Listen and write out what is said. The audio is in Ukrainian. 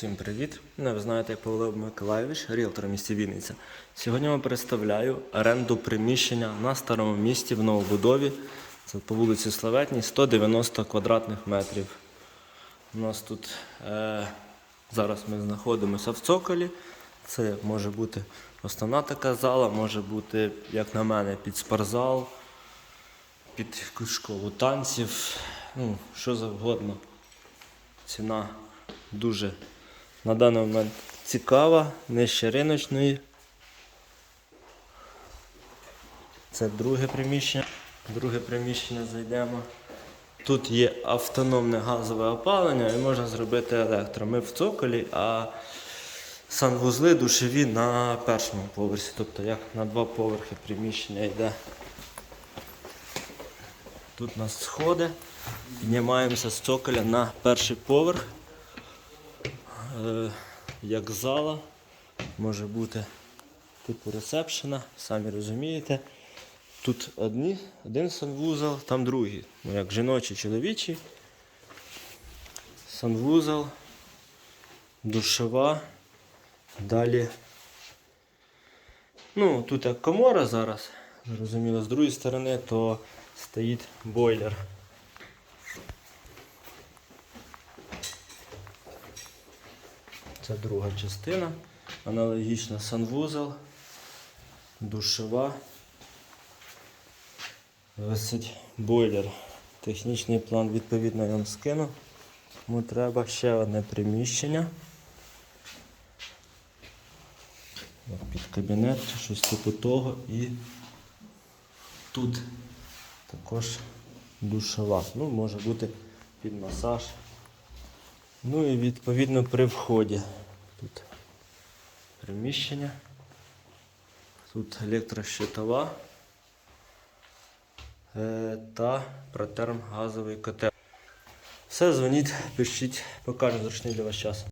Всім привіт! Мене ви знаєте як Павло Миколаєвич, ріелтор в місті Вінниця. Сьогодні вам представляю оренду приміщення на старому місті в новобудові. Це по вулиці Славетній, 190 квадратних метрів. У нас тут е, зараз ми знаходимося в цоколі. Це може бути основна така зала, може бути, як на мене, під спортзал, під школу танців, ну, що завгодно. Ціна дуже на даний момент цікава, нижче риночної. Це друге приміщення. Друге приміщення зайдемо. Тут є автономне газове опалення і можна зробити електро. Ми в цоколі, а санвузли душеві на першому поверсі. Тобто як на два поверхи приміщення йде. Тут у нас сходи. Піднімаємося з цоколя на перший поверх. Е, як зала, може бути типу ресепшена, самі розумієте. Тут одні, один санвузол, там другий. Ну, як жіночий, чоловічий. Санвузол, душова. Далі. Ну, тут як комора зараз, зрозуміло, з другої сторони, то стоїть бойлер. Це друга частина. Аналогічно санвузол, душова. Висить бойлер. Технічний план відповідно я вам скину. Тому треба ще одне приміщення. Під кабінет, щось типу того. І тут також душова. Ну, може бути під масаж. Ну і відповідно при вході. Тут приміщення. Тут електрощитова е, та протерм газовий котел. Все, дзвоніть, пишіть, покажу зручний для вас час.